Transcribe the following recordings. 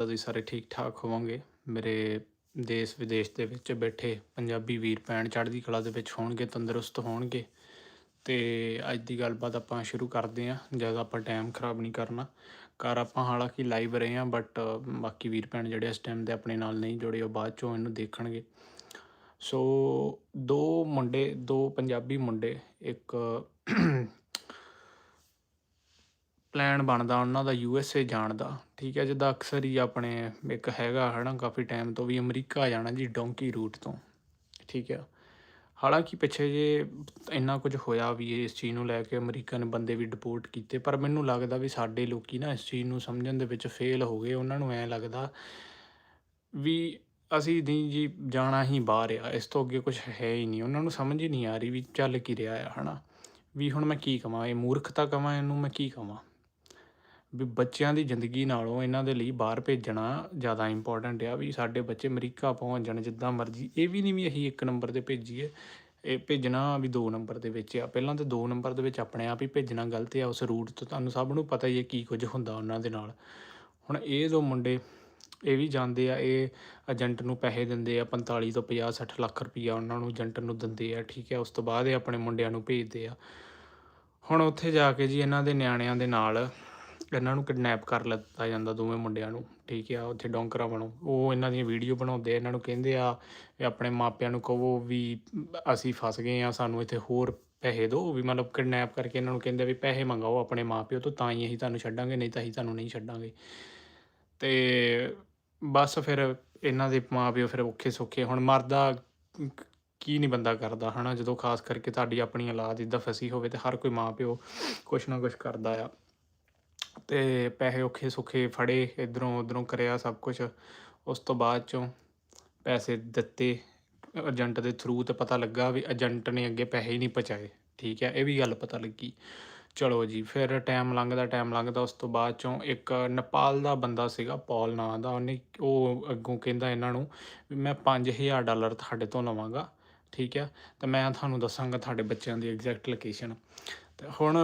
ਤੁਸੀਂ ਸਾਰੇ ਠੀਕ ਠਾਕ ਹੋਵੋਗੇ। ਮੇਰੇ ਦੇਸ਼ ਵਿਦੇਸ਼ ਦੇ ਵਿੱਚ ਬੈਠੇ ਪੰਜਾਬੀ ਵੀਰ ਭੈਣ ਚੜ੍ਹਦੀ ਕਲਾ ਦੇ ਵਿੱਚ ਹੋਣਗੇ, ਤੰਦਰੁਸਤ ਹੋਣਗੇ। ਤੇ ਅੱਜ ਦੀ ਗੱਲਬਾਤ ਆਪਾਂ ਸ਼ੁਰੂ ਕਰਦੇ ਹਾਂ ਜ਼ਿਆਦਾ ਆਪਾਂ ਟਾਈਮ ਖਰਾਬ ਨਹੀਂ ਕਰਨਾ। ਕਰ ਆਪਾਂ ਹਾਲਾਂਕਿ ਲਾਈਵ ਰਹੇ ਹਾਂ ਬਟ ਬਾਕੀ ਵੀਰ ਭੈਣ ਜਿਹੜੇ ਇਸ ਟਾਈਮ ਦੇ ਆਪਣੇ ਨਾਲ ਨਹੀਂ ਜੁੜੇ, ਉਹ ਬਾਅਦ ਚੋਂ ਇਹਨੂੰ ਦੇਖਣਗੇ। ਸੋ ਦੋ ਮੁੰਡੇ, ਦੋ ਪੰਜਾਬੀ ਮੁੰਡੇ, ਇੱਕ ਪਲਾਨ ਬਣਦਾ, ਉਹਨਾਂ ਦਾ ਯੂ ਐਸ ਏ ਜਾਣ ਦਾ ਠੀਕ ਹੈ, ਜਿੱਦਾਂ ਅਕਸਰ ਹੀ ਆਪਣੇ ਇੱਕ ਹੈਗਾ, ਹਨਾ, ਕਾਫੀ ਟਾਈਮ ਤੋਂ ਵੀ ਅਮਰੀਕਾ ਜਾਣਾ ਜੀ ਡੋਂਕੀ ਰੂਟ ਤੋਂ। ਠੀਕ ਹੈ। ਹਾਲਾਂਕਿ ਪਿੱਛੇ ਜੇ ਇੰਨਾ ਕੁਝ ਹੋਇਆ ਵੀ ਇਸ ਚੀਜ਼ ਨੂੰ ਲੈ ਕੇ ਅਮਰੀਕਨ ਬੰਦੇ ਵੀ ਡਿਪੋਰਟ ਕੀਤੇ, ਪਰ ਮੈਨੂੰ ਲੱਗਦਾ ਵੀ ਸਾਡੇ ਲੋਕੀ ਨਾ ਇਸ ਚੀਜ਼ ਨੂੰ ਸਮਝਣ ਦੇ ਵਿੱਚ ਫੇਲ ਹੋ ਗਏ। ਉਹਨਾਂ ਨੂੰ ਐਂ ਲੱਗਦਾ ਵੀ ਅਸੀਂ ਨਹੀਂ ਜੀ ਜਾਣਾ ਹੀ ਬਾਹਰ ਆ, ਇਸ ਤੋਂ ਅੱਗੇ ਕੁਝ ਹੈ ਹੀ ਨਹੀਂ। ਉਹਨਾਂ ਨੂੰ ਸਮਝ ਹੀ ਨਹੀਂ ਆ ਰਹੀ ਵੀ ਚੱਲ ਕੀ ਰਿਹਾ ਆ, ਹਨਾ। ਵੀ ਹੁਣ ਮੈਂ ਕੀ ਕਵਾਂ, ਇਹ ਮੂਰਖਤਾ ਕਵਾਂ, ਇਹਨੂੰ ਮੈਂ ਕੀ ਕਵਾਂ? ਵੀ ਬੱਚਿਆਂ ਦੀ ਜ਼ਿੰਦਗੀ ਨਾਲੋਂ ਇਹਨਾਂ ਦੇ ਲਈ ਬਾਹਰ ਭੇਜਣਾ ਜ਼ਿਆਦਾ ਇੰਪੋਰਟੈਂਟ ਆ ਵੀ ਸਾਡੇ ਬੱਚੇ ਅਮਰੀਕਾ ਪਹੁੰਚ ਜਾਣ ਜਿੱਦਾਂ ਮਰਜ਼ੀ। ਇਹ ਵੀ ਨਹੀਂ ਵੀ ਅਸੀਂ ਇੱਕ ਨੰਬਰ ਤੇ ਭੇਜੀਏ, ਇਹ ਭੇਜਣਾ ਵੀ ਦੋ ਨੰਬਰ ਦੇ ਵਿੱਚ ਆ। ਪਹਿਲਾਂ ਤਾਂ ਦੋ ਨੰਬਰ ਦੇ ਵਿੱਚ ਆਪਣੇ ਆਪ ਹੀ ਭੇਜਣਾ ਗਲਤ ਆ, ਉਸ ਰੂਟ ਤੋਂ ਤੁਹਾਨੂੰ ਸਭ ਨੂੰ ਪਤਾ ਹੀ ਹੈ ਕੀ ਕੁਝ ਹੁੰਦਾ ਉਹਨਾਂ ਦੇ ਨਾਲ। ਹੁਣ ਇਹ ਦੋ ਮੁੰਡੇ, ਇਹ ਵੀ ਜਾਂਦੇ ਆ, ਇਹ ਏਜੰਟ ਨੂੰ ਪੈਸੇ ਦਿੰਦੇ ਆ 45 ਤੋਂ 50 60 ਲੱਖ ਰੁਪਈਆ ਉਹਨਾਂ ਨੂੰ ਏਜੰਟ ਨੂੰ ਦਿੰਦੇ ਆ, ਠੀਕ ਹੈ ਉਸ ਤੋਂ ਬਾਅਦ ਇਹ ਆਪਣੇ ਮੁੰਡਿਆਂ ਨੂੰ ਭੇਜਦੇ ਆ। ਹੁਣ ਉੱਥੇ ਜਾ ਕੇ ਜੀ ਇਹਨਾਂ ਦੇ ਨਿਆਣਿਆਂ ਦੇ ਨਾਲ ਇਹਨਾਂ ਨੂੰ ਕਿਡਨੈਪ ਕਰ ਲਿੱਤਾ ਜਾਂਦਾ ਦੋਵੇਂ ਮੁੰਡਿਆਂ ਨੂੰ, ਠੀਕ ਆ, ਉੱਥੇ ਡੋਂਕਰਾ ਬਣੋ ਉਹ ਇਹਨਾਂ ਦੀਆਂ ਵੀਡੀਓ ਬਣਾਉਂਦੇ ਆ, ਇਹਨਾਂ ਨੂੰ ਕਹਿੰਦੇ ਆ ਵੀ ਆਪਣੇ ਮਾਪਿਆਂ ਨੂੰ ਕਹੋ ਵੀ ਅਸੀਂ ਫਸ ਗਏ ਆ, ਸਾਨੂੰ ਇੱਥੇ ਹੋਰ ਪੈਸੇ ਦਿਓ, ਵੀ ਮਤਲਬ ਕਿਡਨੈਪ ਕਰਕੇ ਇਹਨਾਂ ਨੂੰ ਕਹਿੰਦੇ ਵੀ ਪੈਸੇ ਮੰਗਾਓ ਆਪਣੇ ਮਾਪਿਓ ਤੋਂ, ਤਾਂ ਹੀ ਅਸੀਂ ਤੁਹਾਨੂੰ ਛੱਡਾਂਗੇ, ਨਹੀਂ ਤਾਂ ਅਸੀਂ ਤੁਹਾਨੂੰ ਨਹੀਂ ਛੱਡਾਂਗੇ। ਤੇ ਬਸ ਫਿਰ ਇਹਨਾਂ ਦੇ ਮਾਪਿਓ ਫਿਰ ਔਖੇ ਸੌਖੇ ਹੁਣ ਮਰਦਾ ਕੀ ਨਹੀਂ ਬੰਦਾ ਕਰਦਾ, ਹਨਾ? ਜਦੋਂ ਖਾਸ ਕਰਕੇ ਤੁਹਾਡੀ ਆਪਣੀ ਔਲਾਦ ਇੱਦਾਂ ਫਸੀ ਹੋਵੇ ਤੇ ਹਰ ਕੋਈ ਮਾਪਿਓ ਕੁਛ ਨਾ ਕੁਛ ਕਰਦਾ ਆ। ਤੇ ਪੈਸੇ ਔਖੇ ਸੁੱਖੇ ਫੜੇ, ਇਧਰੋਂ ਉਧਰੋਂ ਕਰਿਆ ਸਭ ਕੁਝ ਉਸ ਤੋਂ ਬਾਅਦ ਚੋਂ ਪੈਸੇ ਦਿੱਤੇ, ਏਜੰਟ ਦੇ ਥਰੂ ਤੇ ਪਤਾ ਲੱਗਾ ਵੀ ਏਜੰਟ ਨੇ ਅੱਗੇ ਪੈਸੇ ਹੀ ਨਹੀਂ ਪਹੁੰਚਾਏ। ਠੀਕ ਹੈ, ਇਹ ਵੀ ਗੱਲ ਪਤਾ ਲੱਗੀ। ਚਲੋ ਜੀ, ਫਿਰ ਟਾਈਮ ਲੰਘਦਾ ਟਾਈਮ ਲੰਘਦਾ, ਉਸ ਤੋਂ ਬਾਅਦ ਚੋਂ ਇੱਕ ਨੇਪਾਲ ਦਾ ਬੰਦਾ ਸੀਗਾ, ਪੌਲ ਨਾਂ ਦਾ। ਉਹਨੇ ਉਹ ਅੱਗੋਂ ਕਹਿੰਦਾ ਇਹਨਾਂ ਨੂੰ ਵੀ ਮੈਂ 5000 ਡਾਲਰ ਤੁਹਾਡੇ ਤੋਂ ਲਵਾਂਗਾ। ਠੀਕ ਹੈ, ਤੇ ਮੈਂ ਤੁਹਾਨੂੰ ਦੱਸਾਂਗਾ ਤੁਹਾਡੇ ਬੱਚਿਆਂ ਦੀ ਐਗਜ਼ੈਕਟ ਲੋਕੇਸ਼ਨ ਤੇ ਹੁਣ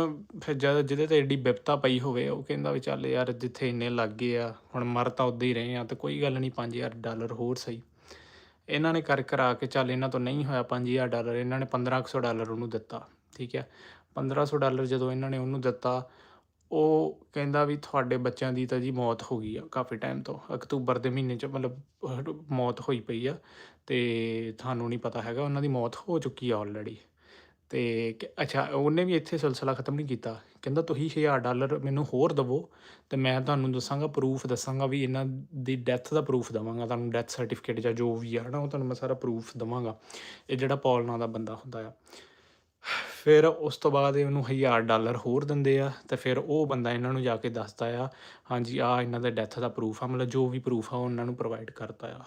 ਫਿਰ ਜਦ ਜਿਹਦੇ ਤੇ ਏਡੀ ਬਿਪਤਾ ਪਈ ਹੋਵੇ, ਉਹ ਕਹਿੰਦਾ ਵੀ ਚੱਲ ਯਾਰ ਜਿੱਥੇ ਇੰਨੇ ਲੱਗ ਗਏ ਆ, ਹੁਣ ਮਰ ਤਾਂ ਉੱਦਾਂ ਹੀ ਰਹੇ ਆ, ਤੇ ਕੋਈ ਗੱਲ ਨਹੀਂ 5000 ਡਾਲਰ ਹੋਰ ਸਹੀ। ਇਹਨਾਂ ਨੇ ਕਰ ਕਰਾ ਕੇ ਚੱਲ ਇਹਨਾਂ ਤੋਂ ਨਹੀਂ ਹੋਇਆ 5000 ਡਾਲਰ, ਇਹਨਾਂ ਨੇ 1500 ਡਾਲਰ ਉਹਨੂੰ ਦਿੱਤਾ, ਠੀਕ ਹੈ। 1500 ਡਾਲਰ ਜਦੋਂ ਇਹਨਾਂ ਨੇ ਉਹਨੂੰ ਦਿੱਤਾ, ਉਹ ਕਹਿੰਦਾ ਵੀ ਤੁਹਾਡੇ ਬੱਚਿਆਂ ਦੀ ਤਾਂ ਜੀ ਮੌਤ ਹੋ ਗਈ ਆ ਕਾਫੀ ਟਾਈਮ ਤੋਂ, ਅਕਤੂਬਰ ਦੇ ਮਹੀਨੇ 'ਚ ਮਤਲਬ ਮੌਤ ਹੋਈ ਪਈ ਆ, ਤੇ ਤੁਹਾਨੂੰ ਨਹੀਂ ਪਤਾ ਹੈਗਾ, ਉਹਨਾਂ ਦੀ ਮੌਤ ਹੋ ਚੁੱਕੀ ਆ ਆਲਰੇਡੀ ਤੇ ਅੱਛਾ, ਉਹਨੇ ਵੀ ਇੱਥੇ ਸਿਲਸਿਲਾ ਖਤਮ ਨਹੀਂ ਕੀਤਾ। ਕਹਿੰਦਾ, ਤੁਸੀਂ 1000 ਡਾਲਰ ਮੈਨੂੰ ਹੋਰ ਦਵੋ ਤੇ ਮੈਂ ਤੁਹਾਨੂੰ ਦੱਸਾਂਗਾ ਪ੍ਰੂਫ ਦੱਸਾਂਗਾ ਵੀ ਇਹਨਾਂ ਦੀ ਡੈਥ ਦਾ ਪ੍ਰੂਫ ਦਵਾਂਗਾ। ਤੁਹਾਨੂੰ ਡੈਥ ਸਰਟੀਫਿਕੇਟ ਜਾਂ ਜੋ ਵੀ ਆ ਨਾ, ਉਹ ਤੁਹਾਨੂੰ ਮੈਂ ਸਾਰਾ ਪ੍ਰੂਫ ਦਵਾਂਗਾ। ਇਹ ਜਿਹੜਾ ਪੌਲ ਨਾਂ ਦਾ ਬੰਦਾ ਹੁੰਦਾ ਆ। ਫਿਰ ਉਸ ਤੋਂ ਬਾਅਦ ਇਹਨੂੰ ਉਹਨੂੰ 1000 ਡਾਲਰ ਹੋਰ ਦਿੰਦੇ ਆ ਤੇ ਫਿਰ ਉਹ ਬੰਦਾ ਇਹਨਾਂ ਨੂੰ ਜਾ ਕੇ ਦੱਸਦਾ ਆ, ਹਾਂਜੀ ਆ ਇਹਨਾਂ ਦੇ ਡੈਥ ਦਾ ਪ੍ਰੂਫ ਆ, ਮਤਲਬ ਜੋ ਵੀ ਪ੍ਰੂਫ ਆ, ਉਹ ਉਹਨਾਂ ਨੂੰ ਪ੍ਰੋਵਾਈਡ ਕਰਦਾ ਆ।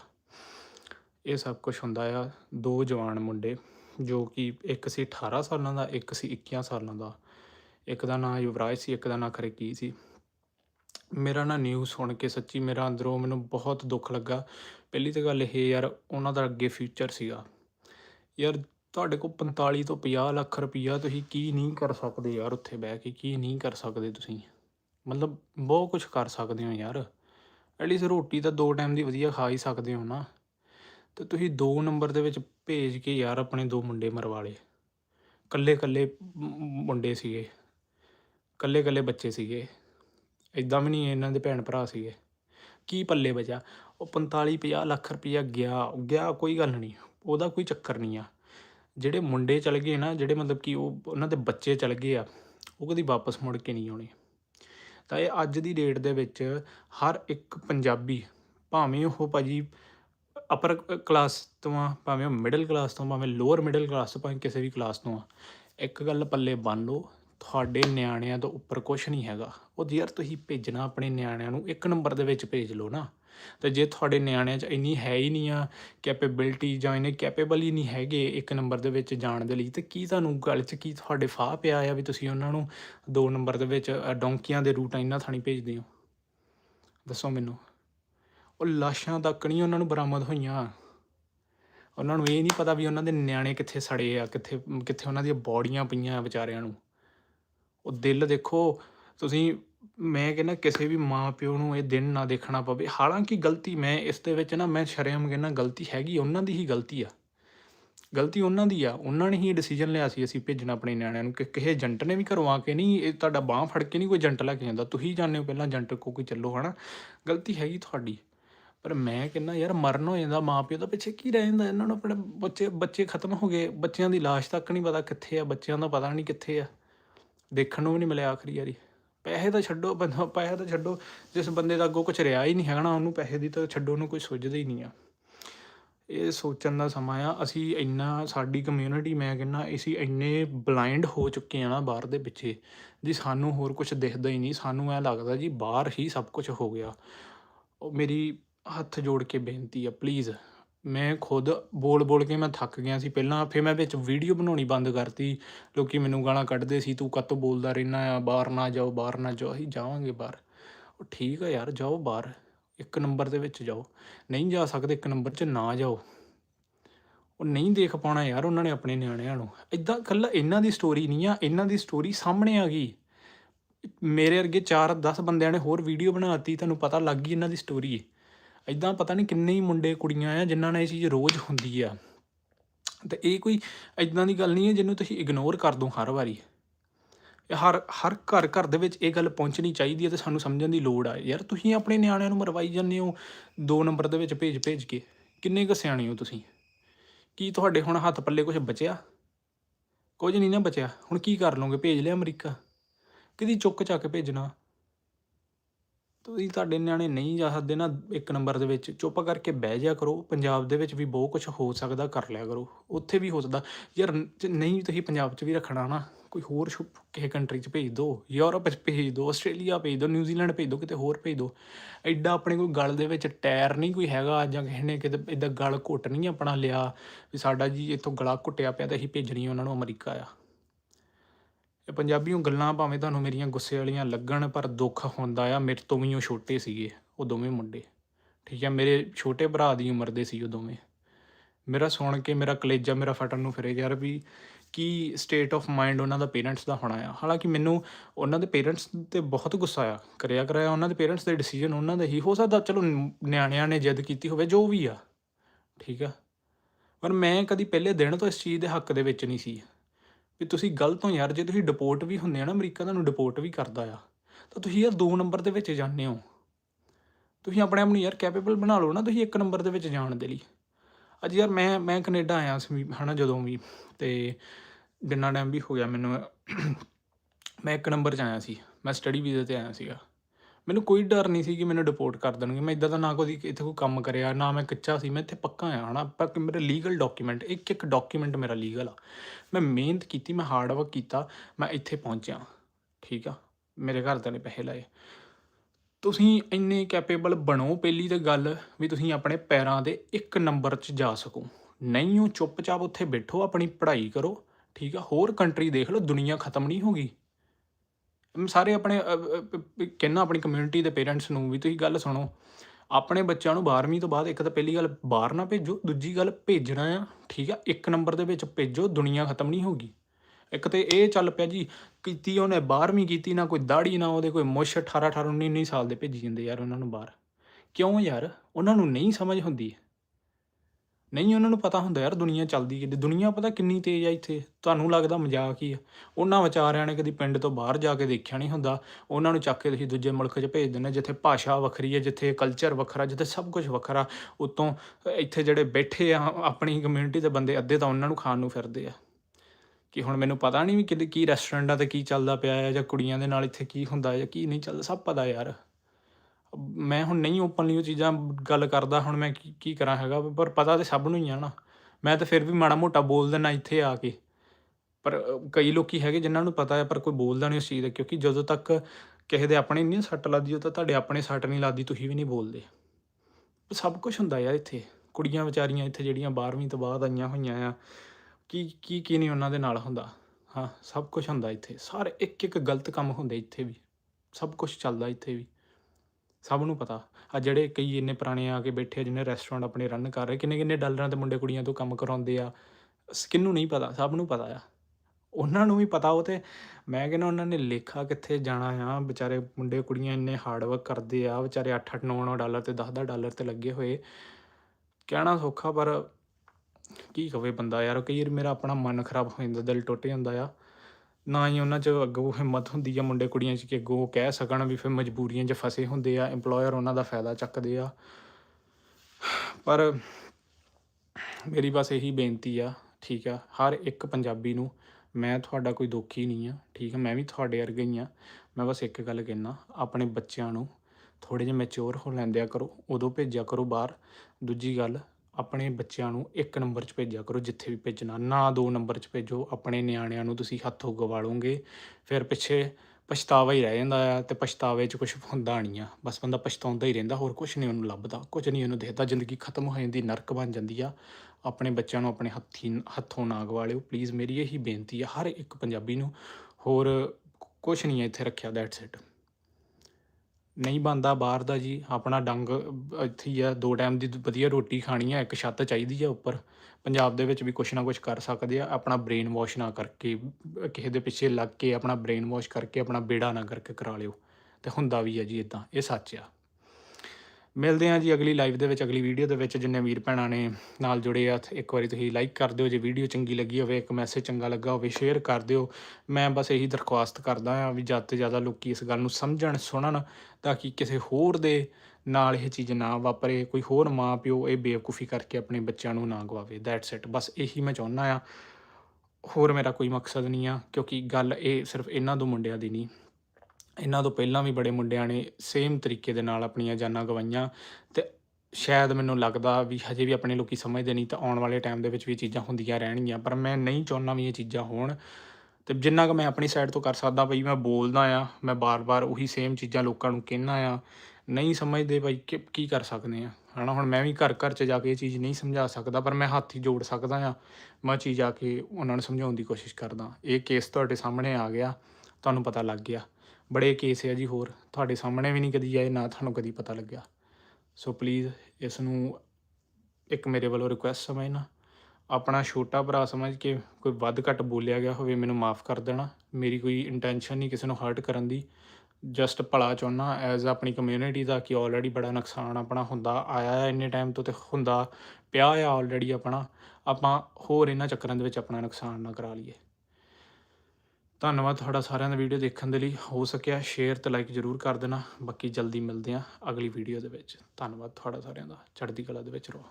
ਇਹ ਸਭ ਕੁਝ ਹੁੰਦਾ ਆ। ਦੋ ਜਵਾਨ ਮੁੰਡੇ। ਜੋ ਕਿ ਇੱਕ ਸੀ 18 ਸਾਲਾਂ ਦਾ, ਇੱਕ ਸੀ 21 ਸਾਲਾਂ ਦਾ। ਇੱਕ ਦਾ ਨਾਂ ਯੁਵਰਾਜ ਸੀ, ਇੱਕ ਦਾ ਨਾਂ ਖਰੇ ਕੀ ਸੀ। ਮੇਰਾ ਨਾ ਨਿਊਜ਼ ਸੁਣ ਕੇ ਸੱਚੀ ਮੇਰਾ ਅੰਦਰੋਂ ਮੈਨੂੰ ਬਹੁਤ ਦੁੱਖ ਲੱਗਾ। ਪਹਿਲੀ ਤਾਂ ਗੱਲ ਇਹ ਯਾਰ, ਉਹਨਾਂ ਦਾ ਅੱਗੇ ਫਿਊਚਰ ਸੀਗਾ। ਯਾਰ, ਤੁਹਾਡੇ ਕੋਲ 45 ਤੋਂ 50 ਲੱਖ ਰੁਪਈਆ ਤੁਸੀਂ ਕੀ ਨਹੀਂ ਕਰ ਸਕਦੇ ਯਾਰ ਉੱਥੇ ਬਹਿ ਕੇ? ਕੀ ਨਹੀਂ ਕਰ ਸਕਦੇ ਤੁਸੀਂ? ਮਤਲਬ ਬਹੁਤ ਕੁਝ ਕਰ ਸਕਦੇ ਹੋ ਯਾਰ। ਐਟਲੀਸਟ ਰੋਟੀ ਤਾਂ ਦੋ ਟਾਈਮ ਦੀ ਵਧੀਆ ਖਾ ਹੀ ਸਕਦੇ ਹੋ ਨਾ। ਤੇ ਤੁਸੀਂ ਦੋ ਨੰਬਰ ਦੇ ਵਿੱਚ ਭੇਜ ਕੇ ਯਾਰ ਆਪਣੇ ਦੋ ਮੁੰਡੇ ਮਰਵਾ ਲਏ। ਕੱਲੇ ਕੱਲੇ ਮੁੰਡੇ ਸੀਗੇ। ਕੱਲੇ ਕੱਲੇ ਬੱਚੇ ਸੀਗੇ। ਇਦਾਂ ਵੀ ਨਹੀਂ ਇਹਨਾਂ ਦੇ ਭੈਣ ਭਰਾ ਸੀਗੇ। ਕੀ ਪੱਲੇ ਬਚਿਆ ਉਹ 45 50 ਲੱਖ ਰੁਪਈਆ ਗਿਆ। ਗਿਆ ਕੋਈ ਗੱਲ ਨਹੀਂ। ਉਹਦਾ ਕੋਈ ਚੱਕਰ ਨਹੀਂ ਆ। ਜਿਹੜੇ ਮੁੰਡੇ ਚਲ ਗਏ ਨਾ, ਜਿਹੜੇ ਮਤਲਬ ਕਿ ਉਹ ਉਹਨਾਂ ਦੇ ਬੱਚੇ ਚਲ ਗਏ ਆ, ਉਹ ਕਦੀ ਵਾਪਸ ਮੁੜ ਕੇ ਨਹੀਂ ਆਉਣੇ। ਤਾਂ ਇਹ ਅੱਜ ਦੀ ਡੇਟ ਦੇ ਵਿੱਚ ਹਰ ਇੱਕ ਪੰਜਾਬੀ, ਭਾਵੇਂ ਉਹ ਭਾਜੀ ਅਪਰ ਕਲਾਸ ਤੋਂ ਆ ਭਾਵੇਂ ਉਹ ਮਿਡਲ ਕਲਾਸ ਤੋਂ ਭਾਵੇਂ ਲੋਅਰ ਮਿਡਲ ਕਲਾਸ ਤੋਂ ਭਾਵੇਂ ਕਿਸੇ ਵੀ ਕਲਾਸ ਤੋਂ ਆ ਇੱਕ ਗੱਲ ਪੱਲੇ ਬੰਨ ਲਓ ਤੁਹਾਡੇ ਨਿਆਣਿਆਂ ਤੋਂ ਉੱਪਰ ਕੁਝ ਨਹੀਂ ਹੈਗਾ। ਉਹ ਯਾਰ ਤੁਸੀਂ ਭੇਜਣਾ ਆਪਣੇ ਨਿਆਣਿਆਂ ਨੂੰ ਇੱਕ ਨੰਬਰ ਦੇ ਵਿੱਚ ਭੇਜ ਲਓ ਨਾ। ਤੇ ਜੇ ਤੁਹਾਡੇ ਨਿਆਣਿਆਂ 'ਚ ਇੰਨੀ ਹੈ ਹੀ ਨਹੀਂ ਆ ਕੈਪੇਬਿਲਿਟੀ ਜਾਂ ਇਹਨੇ ਕੈਪੇਬਲ ਹੀ ਨਹੀਂ ਹੈਗੇ ਇੱਕ ਨੰਬਰ ਦੇ ਵਿੱਚ ਜਾਣ ਦੇ ਲਈ ਤੇ ਕੀ ਤੁਹਾਨੂੰ ਗੱਲ 'ਚ ਕੀ ਤੁਹਾਡੇ ਫਾਹ ਪਿਆ ਆ ਵੀ ਤੁਸੀਂ ਉਹਨਾਂ ਨੂੰ ਦੋ ਨੰਬਰ ਦੇ ਵਿੱਚ ਅ, ਡੋਂਕੀਆਂ ਦੇ ਰੂਟ ਇੰਨਾ ਥਾਣੀ ਭੇਜਦੇ ਹੋ? ਦੱਸੋ ਮੈਨੂੰ। ਉਹ ਲਾਸ਼ਾਂ ਤੱਕ ਨਹੀਂ ਉਹਨਾਂ ਨੂੰ ਬਰਾਮਦ ਹੋਈਆਂ। ਉਹਨਾਂ ਨੂੰ ਇਹ ਨਹੀਂ ਪਤਾ ਵੀ ਉਹਨਾਂ ਦੇ ਨਿਆਣੇ ਕਿੱਥੇ ਸੜੇ ਆ, ਕਿੱਥੇ ਕਿੱਥੇ ਉਹਨਾਂ ਦੀਆਂ ਬੋਡੀਆਂ ਪਈਆਂ ਆ ਵਿਚਾਰਿਆਂ ਨੂੰ। ਉਹ ਦਿਲ ਦੇਖੋ, ਤੁਸੀਂ, ਮੈਂ ਕਹਿੰਦਾ ਕਿਸੇ ਵੀ ਮਾਂ ਪਿਓ ਨੂੰ ਇਹ ਦਿਨ ਨਾ ਦੇਖਣਾ ਪਵੇ। ਹਾਲਾਂਕਿ ਗਲਤੀ ਮੈਂ ਇਸ ਦੇ ਵਿੱਚ ਨਾ, ਮੈਂ ਸ਼ਰਮ ਕਹਿੰਦਾ ਗਲਤੀ ਹੈਗੀ, ਉਹਨਾਂ ਦੀ ਹੀ ਗਲਤੀ ਆ। ਗਲਤੀ ਉਹਨਾਂ ਦੀ ਆ, ਉਹਨਾਂ ਨੇ ਹੀ ਡਿਸੀਜਨ ਲਿਆ ਸੀ, ਅਸੀਂ ਭੇਜਣਾ ਆਪਣੇ ਨਿਆਣਿਆਂ ਨੂੰ। ਕਿ ਕਿਸੇ ਏਜੰਟ ਨੇ ਵੀ ਘਰੋਂ ਆ ਕੇ ਨਹੀਂ, ਇਹ ਤੁਹਾਡਾ ਬਾਹ ਫੜ ਕੇ ਨਹੀਂ ਕੋਈ ਏਜੰਟ ਲੈ ਕੇ ਜਾਂਦਾ। ਤੁਸੀਂ ਜਾਣਦੇ ਹੋ ਪਹਿਲਾਂ ਏਜੰਟ ਕੋ ਕੋਈ ਚੱਲੋ, ਹਨਾ? ਗਲਤੀ ਹੈਗੀ ਤੁਹਾਡੀ। ਪਰ ਮੈਂ ਕਹਿੰਦਾ ਯਾਰ ਮਰਨ ਹੋ ਜਾਂਦਾ ਮਾਂ ਪਿਓ ਦਾ ਪਿੱਛੇ ਕੀ ਰਹਿ ਜਾਂਦਾ ਇਹਨਾਂ ਨੂੰ? ਆਪਣੇ ਬੱਚੇ ਬੱਚੇ ਖਤਮ ਹੋ ਗਏ। ਬੱਚਿਆਂ ਦੀ ਲਾਸ਼ ਤੱਕ ਨਹੀਂ ਪਤਾ ਕਿੱਥੇ ਆ, ਬੱਚਿਆਂ ਦਾ ਪਤਾ ਨਹੀਂ ਕਿੱਥੇ ਆ। ਦੇਖਣ ਨੂੰ ਵੀ ਨਹੀਂ ਮਿਲਿਆ ਆਖਰੀ ਵਾਰੀ। ਪੈਸੇ ਤਾਂ ਛੱਡੋ ਬੰਦਾ, ਪੈਸੇ ਤਾਂ ਛੱਡੋ। ਜਿਸ ਬੰਦੇ ਦਾ ਅੱਗੋਂ ਕੁਝ ਰਿਹਾ ਹੀ ਨਹੀਂ ਹੈਗਾ ਨਾ, ਉਹਨੂੰ ਪੈਸੇ ਦੀ ਤਾਂ ਛੱਡੋ, ਉਹਨੂੰ ਕੋਈ ਸੋਚਦਾ ਹੀ ਨਹੀਂ ਆ। ਇਹ ਸੋਚਣ ਦਾ ਸਮਾਂ ਆ। ਅਸੀਂ ਇੰਨਾ, ਸਾਡੀ ਕਮਿਊਨਿਟੀ ਮੈਂ ਕਹਿੰਦਾ ਅਸੀਂ ਇੰਨੇ ਬਲਾਈਂਡ ਹੋ ਚੁੱਕੇ ਆ ਨਾ ਬਾਹਰ ਦੇ ਪਿੱਛੇ ਜੀ ਸਾਨੂੰ ਹੋਰ ਕੁਝ ਦਿਖਦਾ ਹੀ ਨਹੀਂ। ਸਾਨੂੰ ਐ ਲੱਗਦਾ ਜੀ ਬਾਹਰ ਹੀ ਸਭ ਕੁਝ ਹੋ ਗਿਆ। ਉਹ ਮੇਰੀ ਹੱਥ ਜੋੜ ਕੇ ਬੇਨਤੀ ਆ ਪਲੀਜ਼ ਮੈਂ ਖੁਦ ਬੋਲ ਬੋਲ ਕੇ ਮੈਂ ਥੱਕ ਗਿਆ ਸੀ ਪਹਿਲਾਂ, ਫਿਰ ਮੈਂ ਵਿੱਚ ਵੀਡੀਓ ਬਣਾਉਣੀ ਬੰਦ ਕਰਤੀ। ਲੋਕੀ ਮੈਨੂੰ ਗਾਲਾਂ ਕੱਢਦੇ ਸੀ, ਤੂੰ ਕੱਤੋਂ ਬੋਲਦਾ ਰਹਿਣਾ ਆ? ਬਾਹਰ ਨਾ ਜਾਓ, ਬਾਹਰ ਨਾ ਜਾਓ, ਅਸੀਂ ਜਾਵਾਂਗੇ ਬਾਹਰ। ਉਹ ਠੀਕ ਆ ਯਾਰ, ਜਾਓ ਬਾਹਰ। ਇੱਕ ਨੰਬਰ ਦੇ ਵਿੱਚ ਜਾਓ। ਨਹੀਂ ਜਾ ਸਕਦੇ, ਇੱਕ ਨੰਬਰ 'ਚ ਨਾ ਜਾਓ। ਉਹ ਨਹੀਂ ਦੇਖ ਪਾਉਣਾ ਯਾਰ ਉਹਨਾਂ ਨੇ ਆਪਣੇ ਨਿਆਣਿਆਂ ਨੂੰ। ਇਦਾਂ ਕੱਲਾ ਇਹਨਾਂ ਦੀ ਸਟੋਰੀ ਨਹੀਂ ਆ, ਇਹਨਾਂ ਦੀ ਸਟੋਰੀ ਸਾਹਮਣੇ ਆ ਗਈ। ਮੇਰੇ ਵਰਗੇ 4-10 ਬੰਦਿਆਂ ਨੇ ਹੋਰ ਵੀਡੀਓ ਬਣਾਤੀ ਤੁਹਾਨੂੰ ਪਤਾ ਲੱਗ ਗਈ ਇਹਨਾਂ ਦੀ ਸਟੋਰੀ ਇਦਾਂ ਪਤਾ ਨਹੀਂ ਕਿੰਨੇ ਹੀ ਮੁੰਡੇ ਕੁੜੀਆਂ ਆ ਜਿਨ੍ਹਾਂ ਨਾਲ ਇਹ ਚੀਜ਼ ਰੋਜ਼ ਹੁੰਦੀ ਆ। ਤੇ ਇਹ ਕੋਈ ਇਦਾਂ ਦੀ ਗੱਲ ਨਹੀਂ ਹੈ ਜਿਹਨੂੰ ਤੁਸੀਂ ਇਗਨੋਰ ਕਰ ਦੋ ਹਰ ਵਾਰੀ। ਹਰ ਹਰ ਘਰ ਘਰ ਦੇ ਵਿੱਚ ਇਹ ਗੱਲ ਪਹੁੰਚਣੀ ਚਾਹੀਦੀ ਹੈ ਤੇ ਸਾਨੂੰ ਸਮਝਣ ਦੀ ਲੋੜ ਆ। ਯਾਰ ਤੁਸੀਂ ਆਪਣੇ ਨਿਆਣਿਆਂ ਨੂੰ ਮਰਵਾਈ ਜਾਂਦੇ ਹੋ ਦੋ ਨੰਬਰ ਦੇ ਵਿੱਚ ਭੇਜ ਭੇਜ ਕੇ। ਕਿੰਨੇ ਕੁ ਸਿਆਣੇ ਹੋ ਤੁਸੀਂ? ਕੀ ਤੁਹਾਡੇ ਹੁਣ ਹੱਥ ਪੱਲੇ ਕੁਝ ਬਚਿਆ? ਕੁਝ ਨਹੀਂ ਨਾ ਬਚਿਆ। ਹੁਣ ਕੀ ਕਰ ਲਓਗੇ? ਭੇਜ ਲਿਆ ਅਮਰੀਕਾ। ਕਿਦੀ ਚੁੱਕ ਚੱਕ ਭੇਜਣਾ? ਤੁਸੀਂ ਤੁਹਾਡੇ ਨਿਆਣੇ ਨਹੀਂ ਜਾ ਸਕਦੇ ਨਾ ਇੱਕ ਨੰਬਰ ਦੇ ਵਿੱਚ। ਚੁੱਪ ਕਰਕੇ ਬਹਿ ਜਾ ਕਰੋ। ਪੰਜਾਬ ਦੇ ਵਿੱਚ ਵੀ ਬਹੁਤ ਕੁਝ ਹੋ ਸਕਦਾ, ਕਰ ਲਿਆ ਕਰੋ। ਉੱਥੇ ਵੀ ਹੋ ਸਕਦਾ। ਯਾਰ ਨ- ਜੇ ਨਹੀਂ ਤੁਸੀਂ ਪੰਜਾਬ 'ਚ ਵੀ ਰੱਖਣਾ ਨਾ। ਕੋਈ ਹੋਰ ਸ਼ੁ- ਕਿਸੇ ਕੰਟਰੀ 'ਚ ਭੇਜ ਦਿਓ ਯੂਰਪ 'ਚ ਭੇਜ ਦਿਓ ਆਸਟ੍ਰੇਲੀਆ ਭੇਜ ਦਿਓ ਨਿਊਜ਼ੀਲੈਂਡ ਭੇਜ ਦਿਓ ਕਿਤੇ ਹੋਰ ਭੇਜ ਦਿਓ ਐਡਾ ਆਪਣੇ ਕੋਈ ਗਲ ਦੇ ਵਿੱਚ ਟਾਇਰ ਨਹੀਂ ਕੋਈ ਹੈਗਾ। ਜਾਂ ਕਿਸੇ ਨੇ ਕਿਤੇ ਇਦਾਂ ਗਲ ਘੁੱਟ ਨਹੀਂ ਆਪਣਾ ਲਿਆ। ਵੀ ਸਾਡਾ ਜੀ ਇੱਥੋਂ ਗਲਾ ਘੁੱਟਿਆ ਪਿਆ ਤਾਂ ਅਸੀਂ ਭੇਜਣੀ ਉਹਨਾਂ ਨੂੰ ਅਮਰੀਕਾ ਆ। ਇਹ ਪੰਜਾਬੀਓ ਗੱਲਾਂ ਭਾਵੇਂ ਤੁਹਾਨੂੰ ਮੇਰੀਆਂ ਗੁੱਸੇ ਵਾਲੀਆਂ ਲੱਗਣ, ਪਰ ਦੁੱਖ ਹੁੰਦਾ ਆ। ਮੇਰੇ ਤੋਂ ਵੀ ਉਹ ਛੋਟੇ ਸੀਗੇ, ਉਹ ਦੋਵੇਂ ਮੁੰਡੇ। ਠੀਕ ਆ, ਮੇਰੇ ਛੋਟੇ ਭਰਾ ਦੀ ਉਮਰ ਦੇ ਸੀ ਉਹ ਦੋਵੇਂ। ਮੇਰਾ ਸੁਣ ਕੇ, ਮੇਰਾ ਕਲੇਜਾ, ਮੇਰਾ ਫਟਣ ਨੂੰ ਫਿਰੇ ਯਾਰ ਵੀ ਕੀ ਸਟੇਟ ਆਫ ਮਾਈਂਡ ਉਹਨਾਂ ਦਾ ਪੇਰੈਂਟਸ ਦਾ ਹੋਣਾ ਆ। ਹਾਲਾਂਕਿ ਮੈਨੂੰ ਉਹਨਾਂ ਦੇ ਪੇਰੈਂਟਸ ਤੇ ਬਹੁਤ ਗੁੱਸਾ ਆ। ਕਰਿਆ ਕਰਾਇਆ ਉਹਨਾਂ ਦੇ ਪੇਰੈਂਟਸ ਦੇ ਡਿਸੀਜਨ ਉਹਨਾਂ ਦਾ ਹੀ। ਹੋ ਸਕਦਾ ਚਲੋ ਨਿਆਣਿਆਂ ਨੇ ਜਿੱਦ ਕੀਤੀ ਹੋਵੇ, ਜੋ ਵੀ ਆ। ਠੀਕ ਆ। ਪਰ ਮੈਂ ਕਦੀ ਪਹਿਲੇ ਦਿਨ ਤੋਂ ਇਸ ਚੀਜ਼ ਦੇ ਹੱਕ ਦੇ ਵਿੱਚ ਨਹੀਂ ਸੀ। ਵੀ ਤੁਸੀਂ ਗਲਤ ਹੋ ਯਾਰ ਜੇ ਤੁਸੀਂ ਡਿਪੋਰਟ ਵੀ ਹੁੰਦੇ ਆ ਨਾ ਅਮਰੀਕਾ ਤੁਹਾਨੂੰ ਡਿਪੋਰਟ ਵੀ ਕਰਦਾ ਆ ਤਾਂ ਤੁਸੀਂ ਯਾਰ ਦੋ ਨੰਬਰ ਦੇ ਵਿੱਚ ਜਾਂਦੇ ਹੋ। ਤੁਸੀਂ ਆਪਣੇ ਆਪ ਨੂੰ ਯਾਰ ਕੈਪੇਬਲ ਬਣਾ ਲਓ ਨਾ ਤੁਸੀਂ ਇੱਕ ਨੰਬਰ ਦੇ ਵਿੱਚ ਜਾਣ ਦੇ ਲਈ। ਅੱਜ ਯਾਰ ਮੈਂ ਮੈਂ ਕੈਨੇਡਾ ਆਇਆ ਸੀ ਵੀ, ਹਨਾ ਜਦੋਂ ਵੀ ਤੇ ਜਿੰਨਾ ਟਾਈਮ ਵੀ ਹੋ ਗਿਆ ਮੈਨੂੰ ਮੈਂ ਇੱਕ ਨੰਬਰ 'ਚ ਆਇਆ ਸੀ ਮੈਂ ਸਟੱਡੀ ਵੀਜ਼ੇ ਤੇ ਆਇਆ ਸੀਗਾ। ਮੈਨੂੰ ਕੋਈ ਡਰ ਨਹੀਂ ਸੀ ਕਿ ਮੈਨੂੰ ਡਿਪੋਰਟ ਕਰ ਦੇਣਗੇ। ਮੈਂ ਇਦਾਂ ਦਾ ਨਾ ਕੋਈ ਇੱਥੇ ਕੋਈ ਕੰਮ ਕਰਿਆ, ਨਾ ਮੈਂ ਕੱਚਾ ਸੀ, ਮੈਂ ਇੱਥੇ ਪੱਕਾ ਆ, ਹਨਾ? ਪਰ ਮੇਰੇ ਲੀਗਲ ਡਾਕੂਮੈਂਟ ਇੱਕ ਇੱਕ ਡਾਕੂਮੈਂਟ ਮੇਰਾ ਲੀਗਲ ਆ। ਮੈਂ ਮਿਹਨਤ ਕੀਤੀ, ਮੈਂ ਹਾਰਡ ਵਰਕ ਕੀਤਾ, ਮੈਂ ਇੱਥੇ ਪਹੁੰਚਿਆ। ਠੀਕ ਆ? ਮੇਰੇ ਘਰਦਿਆਂ ਨੇ ਪੈਸੇ ਲਾਏ। ਤੁਸੀਂ ਇੰਨੇ ਕੈਪੇਬਲ ਬਣੋ ਪਹਿਲੀ ਤੇ ਗੱਲ ਵੀ ਤੁਸੀਂ ਆਪਣੇ ਪੈਰਾਂ ਦੇ ਇੱਕ ਨੰਬਰ 'ਚ ਜਾ ਸਕੋ। ਨਹੀਂ ਹੋ ਚੁੱਪਚਾਪ ਉੱਥੇ ਬੈਠੋ, ਆਪਣੀ ਪੜ੍ਹਾਈ ਕਰੋ। ਠੀਕ ਆ? ਹੋਰ ਕੰਟਰੀ ਦੇਖ ਲਓ, ਦੁਨੀਆ ਖਤਮ ਨਹੀਂ ਹੋ ਗਈ। ਸਾਰੇ ਆਪਣੇ ਕਹਿੰਨਾ ਆਪਣੀ ਕਮਿਊਨਿਟੀ ਦੇ ਪੇਰੈਂਟਸ ਨੂੰ ਵੀ ਤੁਸੀਂ ਗੱਲ ਸੁਣੋ। ਆਪਣੇ ਬੱਚਿਆਂ ਨੂੰ 12ਵੀਂ ਤੋਂ ਬਾਅਦ ਇੱਕ ਤਾਂ ਪਹਿਲੀ ਗੱਲ ਬਾਹਰ ਨਾ ਭੇਜੋ, ਦੂਜੀ ਗੱਲ ਭੇਜਣਾ ਆ, ਠੀਕ ਆ, ਇੱਕ ਨੰਬਰ ਦੇ ਵਿੱਚ ਭੇਜੋ, ਦੁਨੀਆ ਖਤਮ ਨਹੀਂ ਹੋਗੀ ਇੱਕ ਤੇ ਇਹ ਚੱਲ ਪਿਆ ਜੀ ਕੀਤੀ ਉਹਨੇ 12ਵੀਂ ਕੀਤੀ ਨਾ ਕੋਈ ਦਾੜੀ ਨਾ ਉਹਦੇ ਕੋਈ ਮੁੱਛ 18 18 19 19 ਸਾਲ ਦੇ ਭੇਜੀ ਜਾਂਦੇ ਯਾਰ ਉਹਨਾਂ ਨੂੰ ਬਾਹਰ। ਕਿਉਂ ਯਾਰ? ਉਹਨਾਂ ਨੂੰ ਨਹੀਂ ਸਮਝ ਹੁੰਦੀ। ਨਹੀਂ ਉਹਨਾਂ ਨੂੰ ਪਤਾ ਹੁੰਦਾ ਯਾਰ ਦੁਨੀਆ ਚੱਲਦੀ ਕਿੱਦਾਂ, ਦੁਨੀਆ ਪਤਾ ਕਿੰਨੀ ਤੇਜ਼ ਆ ਇੱਥੇ, ਤੁਹਾਨੂੰ ਲੱਗਦਾ ਮਜ਼ਾਕ ਹੀ ਆ। ਉਹਨਾਂ ਵਿਚਾਰਿਆਂ ਨੇ ਕਦੀ ਪਿੰਡ ਤੋਂ ਬਾਹਰ ਜਾ ਕੇ ਦੇਖਿਆ ਨਹੀਂ ਹੁੰਦਾ, ਉਹਨਾਂ ਨੂੰ ਚੱਕ ਕੇ ਤੁਸੀਂ ਦੂਜੇ ਮੁਲਕ 'ਚ ਭੇਜ ਦਿੰਦੇ ਜਿੱਥੇ ਭਾਸ਼ਾ ਵੱਖਰੀ ਹੈ ਜਿੱਥੇ ਕਲਚਰ ਵੱਖਰਾ, ਜਿੱਥੇ ਸਭ ਕੁਝ ਵੱਖਰਾ, ਉਤੋਂ ਇੱਥੇ ਜਿਹੜੇ ਬੈਠੇ ਆ, ਆਪਣੀ ਕਮਿਊਨਿਟੀ ਦੇ ਬੰਦੇ ਅੱਧੇ ਤਾਂ ਉਹਨਾਂ ਨੂੰ ਖਾਣ ਨੂੰ ਫਿਰਦੇ ਆ। ਕਿ ਹੁਣ ਮੈਨੂੰ ਪਤਾ ਨਹੀਂ ਵੀ ਕਿਤੇ ਕੀ ਰੈਸਟੋਰੈਂਟਾਂ ਤੇ ਕੀ ਚੱਲਦਾ ਪਿਆ ਹੈ ਜਾਂ ਕੁੜੀਆਂ ਦੇ ਨਾਲ ਇੱਥੇ ਕੀ ਹੁੰਦਾ ਜਾਂ ਕੀ ਨਹੀਂ ਚੱਲਦਾ, ਸਭ ਪਤਾ ਯਾਰ। ਮੈਂ ਹੁਣ ਨਹੀਂ ਓਪਨਲੀ ਉਹ ਚੀਜ਼ਾਂ ਗੱਲ ਕਰਦਾ, ਹੁਣ ਮੈਂ ਕੀ ਕੀ ਕਰਾਂ ਹੈਗਾ, ਪਰ ਪਤਾ ਤੇ ਸਭ ਨੂੰ ਹੀ ਆ ਨਾ। ਮੈਂ ਤਾਂ ਫਿਰ ਵੀ ਮਾੜਾ ਮੋਟਾ ਬੋਲ ਦਿੰਦਾ ਇੱਥੇ ਆ ਕੇ। ਪਰ ਕਈ ਲੋਕੀ ਹੈਗੇ ਜਿਨ੍ਹਾਂ ਨੂੰ ਪਤਾ ਹੈ, ਪਰ ਕੋਈ ਬੋਲਦਾ ਨਹੀਂ ਉਸ ਚੀਜ਼ ਦਾ, ਕਿਉਂਕਿ ਜਦੋਂ ਤੱਕ ਕਿਸੇ ਦੇ ਆਪਣੇ ਨਹੀਂ ਸੱਟ ਲੱਗਦੀ ਉਹ ਤਾਂ ਤੁਹਾਡੇ ਆਪਣੇ ਸੱਟ ਨਹੀਂ ਲੱਗਦੀ, ਤੁਸੀਂ ਵੀ ਨਹੀਂ ਬੋਲਦੇ। ਸਭ ਕੁਝ ਹੁੰਦਾ ਯਾਰ ਇੱਥੇ। ਕੁੜੀਆਂ ਵਿਚਾਰੀਆਂ ਇੱਥੇ ਜਿਹੜੀਆਂ 12ਵੀਂ ਤੋਂ ਬਾਅਦ ਆਈਆਂ ਹੋਈਆਂ ਆ, ਕੀ ਕੀ ਕੀ ਨਹੀਂ ਉਹਨਾਂ ਦੇ ਨਾਲ ਹੁੰਦਾ। ਹਾਂ, ਸਭ ਕੁਝ ਹੁੰਦਾ ਇੱਥੇ। ਸਾਰੇ ਇੱਕ ਇੱਕ ਗਲਤ ਕੰਮ ਹੁੰਦੇ ਇੱਥੇ ਵੀ। ਸਭ ਕੁਝ ਚੱਲਦਾ ਇੱਥੇ ਵੀ। ਸਭ ਨੂੰ ਪਤਾ। ਆ ਜਿਹੜੇ ਕਈ ਇੰਨੇ ਪੁਰਾਣੇ ਆ ਕੇ ਬੈਠੇ ਆ ਜਿਹਨੇ ਰੈਸਟੋਰੈਂਟ ਆਪਣੇ ਰਨ ਕਰ ਰਹੇ, ਕਿੰਨੇ ਕਿੰਨੇ ਡਾਲਰਾਂ ਤੇ ਮੁੰਡੇ ਕੁੜੀਆਂ ਤੋਂ ਕੰਮ ਕਰਾਉਂਦੇ ਆ, ਸ- ਕਿਹਨੂੰ ਨਹੀਂ ਪਤਾ, ਸਭ ਨੂੰ ਪਤਾ ਆ। ਉਹਨਾਂ ਨੂੰ ਵੀ ਪਤਾ ਉਹ ਤੇ, ਮੈਂ ਕਹਿੰਦਾ ਉਹਨਾਂ ਨੇ ਲੇਖਾ ਕਿੱਥੇ ਜਾਣਾ ਆ, ਵਿਚਾਰੇ ਮੁੰਡੇ ਕੁੜੀਆਂ ਇੰਨੇ ਹਾਰਡ ਵਰਕ ਕਰਦੇ ਆ, ਵਿਚਾਰੇ 8-8 9-9 ਡਾਲਰ ਤੇ 10-10 ਡਾਲਰ ਤੇ ਲੱਗੇ ਹੋਏ। ਕਹਿਣਾ ਸੌਖਾ ਪਰ ਕੀ ਕਵੇ ਬੰਦਾ ਯਾਰ, ਕਈ ਵਾਰ ਮੇਰਾ ਆਪਣਾ ਮਨ ਖਰਾਬ ਹੋ ਜਾਂਦਾ, ਦਿਲ ਟੁੱਟ ਜਾਂਦਾ ਆ। ਨਾ ਹੀ ਉਹਨਾਂ 'ਚ ਅੱਗੋਂ ਹਿੰਮਤ ਹੁੰਦੀ ਆ ਮੁੰਡੇ ਕੁੜੀਆਂ 'ਚ ਕਿ ਅੱਗੋਂ ਉਹ ਕਹਿ ਸਕਣ ਵੀ ਫਿਰ ਮਜਬੂਰੀਆਂ 'ਚ ਫਸੇ ਹੁੰਦੇ ਆ, EMPLOYER ਉਹਨਾਂ ਦਾ ਫਾਇਦਾ ਚੱਕਦੇ ਆ। ਪਰ ਮੇਰੀ ਬਸ ਇਹੀ ਬੇਨਤੀ ਆ, ਠੀਕ ਆ, ਹਰ ਇੱਕ ਪੰਜਾਬੀ ਨੂੰ ਮੈਂ ਤੁਹਾਡਾ ਕੋਈ ਦੋਖੀ ਨਹੀਂ ਆ, ਠੀਕ ਆ, ਮੈਂ ਵੀ ਤੁਹਾਡੇ ਵਰਗਾ ਹੀ ਆ। ਮੈਂ ਬਸ ਇੱਕ ਗੱਲ ਕਹਿਣਾ ਆਪਣੇ ਬੱਚਿਆਂ ਨੂੰ ਥੋੜੇ ਜਿਹਾ ਮੈਚੁਰ ਹੋ ਲੈਂਦਿਆ ਕਰੋ, ਉਦੋਂ ਭੇਜਿਆ ਕਰੋ ਬਾਹਰ। ਦੂਜੀ ਗੱਲ ਆਪਣੇ ਬੱਚਿਆਂ ਨੂੰ ਇੱਕ ਨੰਬਰ 'ਚ ਭੇਜਿਆ ਕਰੋ, ਜਿੱਥੇ ਵੀ ਭੇਜਣਾ। ਨਾ ਦੋ ਨੰਬਰ 'ਚ ਭੇਜੋ, ਆਪਣੇ ਨਿਆਣਿਆਂ ਨੂੰ ਤੁਸੀਂ ਹੱਥੋਂ ਗਵਾ ਲਓਗੇ ਫਿਰ ਪਿੱਛੇ ਪਛਤਾਵਾ ਹੀ ਰਹਿ ਜਾਂਦਾ ਆ ਤੇ ਪਛਤਾਵੇ 'ਚ ਕੁਝ ਹੁੰਦਾ ਨਹੀਂ ਆ। ਬਸ ਬੰਦਾ ਪਛਤਾਉਂਦਾ ਹੀ ਰਹਿੰਦਾ, ਹੋਰ ਕੁਝ ਨਹੀਂ ਉਹਨੂੰ ਲੱਭਦਾ ਕੁਝ ਨਹੀਂ ਉਹਨੂੰ ਦਿਖਦਾ। ਜ਼ਿੰਦਗੀ ਖਤਮ ਹੋ ਜਾਂਦੀ, ਨਰਕ ਬਣ ਜਾਂਦੀ ਆ। ਆਪਣੇ ਬੱਚਿਆਂ ਨੂੰ ਆਪਣੇ ਹੱਥੀ, ਹੱਥੋਂ ਨਾ ਗਵਾ ਲਿਓ ਪਲੀਜ਼ ਮੇਰੀ ਇਹੀ ਬੇਨਤੀ ਆ, ਹਰ ਇੱਕ ਪੰਜਾਬੀ ਨੂੰ। ਹੋਰ ਕੁਝ ਨਹੀਂ ਹੈ ਇੱਥੇ ਰੱਖਿਆ ਦੈਟਸ ਇਟ ਨਹੀਂ ਬੰਦਾ ਬਾਹਰ ਦਾ ਜੀ, ਆਪਣਾ ਡੰਗ ਇੱਥੇ ਹੀ ਆ, ਦੋ ਟਾਈਮ ਦੀ ਵਧੀਆ ਰੋਟੀ ਖਾਣੀ ਆ, ਇੱਕ ਛੱਤ ਚਾਹੀਦੀ ਆ ਉੱਪਰ। ਪੰਜਾਬ ਦੇ ਵਿੱਚ ਵੀ ਕੁਛ ਨਾ ਕੁਛ ਕਰ ਸਕਦੇ ਆ, ਆਪਣਾ ਬ੍ਰੇਨ ਵਾਸ਼ ਨਾ ਕਰਕੇ, ਕਿਸੇ ਦੇ ਪਿੱਛੇ ਲੱਗ ਕੇ ਆਪਣਾ ਬ੍ਰੇਨ ਵਾਸ਼ ਕਰਕੇ ਆਪਣਾ ਬੇੜਾ ਨਾ ਕਰਕੇ ਕਰਾ ਲਿਓ। ਤੇ ਹੁੰਦਾ ਵੀ ਆ ਜੀ ਇਦਾਂ ਇਹ ਸੱਚ ਆ। ਮਿਲਦੇ ਹਾਂ ਜੀ ਅਗਲੀ ਲਾਈਵ ਦੇ ਵਿੱਚ, ਅਗਲੀ ਵੀਡੀਓ ਦੇ ਵਿੱਚ। ਜਿੰਨੇ ਵੀਰ ਭੈਣਾਂ ਨੇ ਨਾਲ ਜੁੜੇ ਆ ਇੱਕ ਵਾਰੀ ਤੁਸੀਂ ਲਾਈਕ ਕਰ ਦਿਓ। ਜੇ ਵੀਡੀਓ ਚੰਗੀ ਲੱਗੀ ਹੋਵੇ, ਇੱਕ ਮੈਸੇਜ ਚੰਗਾ ਲੱਗਾ ਹੋਵੇ ਸ਼ੇਅਰ ਕਰ ਦਿਓ। ਮੈਂ ਬਸ ਇਹੀ ਦਰਖਾਸਤ ਕਰਦਾ ਆ ਵੀ ਜ਼ਿਆਦਾ ਤੋਂ ਜ਼ਿਆਦਾ ਲੋਕੀ ਇਸ ਗੱਲ ਨੂੰ ਸਮਝਣ, ਸੁਣਨ, ਤਾਂ ਕਿ ਕਿਸੇ ਹੋਰ ਦੇ ਨਾਲ ਇਹ ਚੀਜ਼ ਨਾ ਵਾਪਰੇ। ਕੋਈ ਹੋਰ ਮਾਂ ਪਿਓ ਇਹ ਬੇਵਕੂਫੀ ਕਰਕੇ ਆਪਣੇ ਬੱਚਿਆਂ ਨੂੰ ਨਾ ਗਵਾਵੇ। ਦੈਟਸ ਇਟ ਬਸ ਇਹੀ ਮੈਂ ਚਾਹੁੰਦਾ ਆ ਹੋਰ ਮੇਰਾ ਕੋਈ ਮਕਸਦ ਨਹੀਂ ਆ, ਕਿਉਂਕਿ ਗੱਲ ਇਹ ਸਿਰਫ ਇਹਨਾਂ ਦੋ ਮੁੰਡਿਆਂ ਦੀ ਨਹੀਂ। ਇਹਨਾਂ ਤੋਂ ਪਹਿਲਾਂ ਵੀ ਬੜੇ ਮੁੰਡਿਆਂ ਨੇ ਸੇਮ ਤਰੀਕੇ ਦੇ ਨਾਲ ਆਪਣੀਆਂ ਜਾਨਾਂ ਗਵਾਈਆਂ ਤੇ ਸ਼ਾਇਦ ਮੈਨੂੰ ਲੱਗਦਾ ਵੀ ਹਜੇ ਵੀ ਆਪਣੇ ਲੋਕੀ ਸਮਝਦੇ ਨਹੀਂ ਤਾਂ ਆਉਣ ਵਾਲੇ ਟਾਈਮ ਦੇ ਵਿੱਚ ਵੀ ਇਹ ਚੀਜ਼ਾਂ ਹੁੰਦੀਆਂ ਰਹਿਣਗੀਆਂ, ਪਰ ਮੈਂ ਨਹੀਂ ਚਾਹੁੰਦਾ ਵੀ ਇਹ ਚੀਜ਼ਾਂ ਹੋਣ। ਤੇ ਜਿੰਨਾ ਕੁ ਮੈਂ ਆਪਣੀ ਸਾਈਡ ਤੋਂ ਕਰ ਸਕਦਾ ਬਈ ਮੈਂ ਬੋਲਦਾ ਆ, ਮੈਂ ਬਾਰ-ਬਾਰ ਉਹੀ ਸੇਮ ਚੀਜ਼ਾਂ ਲੋਕਾਂ ਨੂੰ ਕਹਿਣਾ ਆ, ਨਹੀਂ ਸਮਝਦੇ ਬਈ ਕਿ ਕੀ ਕਰ ਸਕਦੇ ਆ। ਹਨਾ, ਹੁਣ ਮੈਂ ਵੀ ਘਰ ਘਰ ਚ ਜਾ ਕੇ ਇਹ ਚੀਜ਼ ਨਹੀਂ ਸਮਝਾ ਸਕਦਾ, ਪਰ ਮੈਂ ਹੱਥ ਹੀ ਜੋੜ ਸਕਦਾ ਆ। ਮੈਂ ਚੀਜ਼ ਆ ਕੇ ਉਹਨਾਂ ਨੂੰ ਸਮਝਾਉਣ ਦੀ ਕੋਸ਼ਿਸ਼ ਕਰਦਾ। ਇਹ ਕੇਸ ਤੁਹਾਡੇ ਸਾਹਮਣੇ ਆ ਗਿਆ, ਤੁਹਾਨੂੰ ਪਤਾ ਲੱਗ ਗਿਆ। ਬੜੇ ਕੇਸ ਆ ਜੀ ਹੋਰ। ਤੁਹਾਡੇ ਸਾਹਮਣੇ ਵੀ ਨਹੀਂ ਕਦੀ ਆਏ, ਨਾ ਤੁਹਾਨੂੰ ਕਦੀ ਪਤਾ ਲੱਗਿਆ। ਸੋ ਪਲੀਜ਼ ਇਸ ਨੂੰ ਇੱਕ ਮੇਰੇ ਵੱਲੋਂ ਰਿਕੁਐਸਟ ਸਮਝਣਾ। ਆਪਣਾ ਛੋਟਾ ਭਰਾ ਸਮਝ ਕੇ ਕੋਈ ਵੱਧ ਘੱਟ ਬੋਲਿਆ ਗਿਆ ਹੋਵੇ, ਮੈਨੂੰ ਮਾਫ ਕਰ ਦੇਣਾ। ਮੇਰੀ ਕੋਈ ਇੰਟੈਂਸ਼ਨ ਨਹੀਂ ਕਿਸੇ ਨੂੰ ਹਰਟ ਕਰਨ ਦੀ। ਜਸਟ ਭਲਾ ਚਾਹੁੰਦਾ ਐਜ਼ ਆਪਣੀ ਕਮਿਊਨਿਟੀ ਦਾ ਕਿ ਆਲਰੇਡੀ ਬੜਾ ਨੁਕਸਾਨ ਆਪਣਾ ਹੁੰਦਾ, ਆਇਆ ਹੈ ਇੰਨੇ ਟਾਈਮ ਤੋਂ ਤੇ ਹੁੰਦਾ, ਪਿਆ ਆ ਆਲਰੇਡੀ ਆਪਣਾ। ਆਪਾਂ ਹੋਰ ਇਹਨਾਂ ਚੱਕਰਾਂ ਦੇ ਵਿੱਚ ਆਪਣਾ ਨੁਕਸਾਨ ਨਾ ਕਰਾ ਲਈਏ। ਧੰਨਵਾਦ ਤੁਹਾਡਾ ਸਾਰਿਆਂ ਦਾ ਵੀਡੀਓ ਦੇਖਣ ਦੇ ਲਈ। ਹੋ ਸਕਿਆ ਸ਼ੇਅਰ ਤੇ ਲਾਈਕ ਜ਼ਰੂਰ ਕਰ ਦੇਣਾ। ਬਾਕੀ ਜਲਦੀ ਮਿਲਦੇ ਹਾਂ ਅਗਲੀ ਵੀਡੀਓ ਦੇ ਵਿੱਚ। ਧੰਨਵਾਦ ਤੁਹਾਡਾ ਸਾਰਿਆਂ ਦਾ। ਚੜ੍ਹਦੀ ਕਲਾ ਦੇ ਵਿੱਚ ਰਹੋ।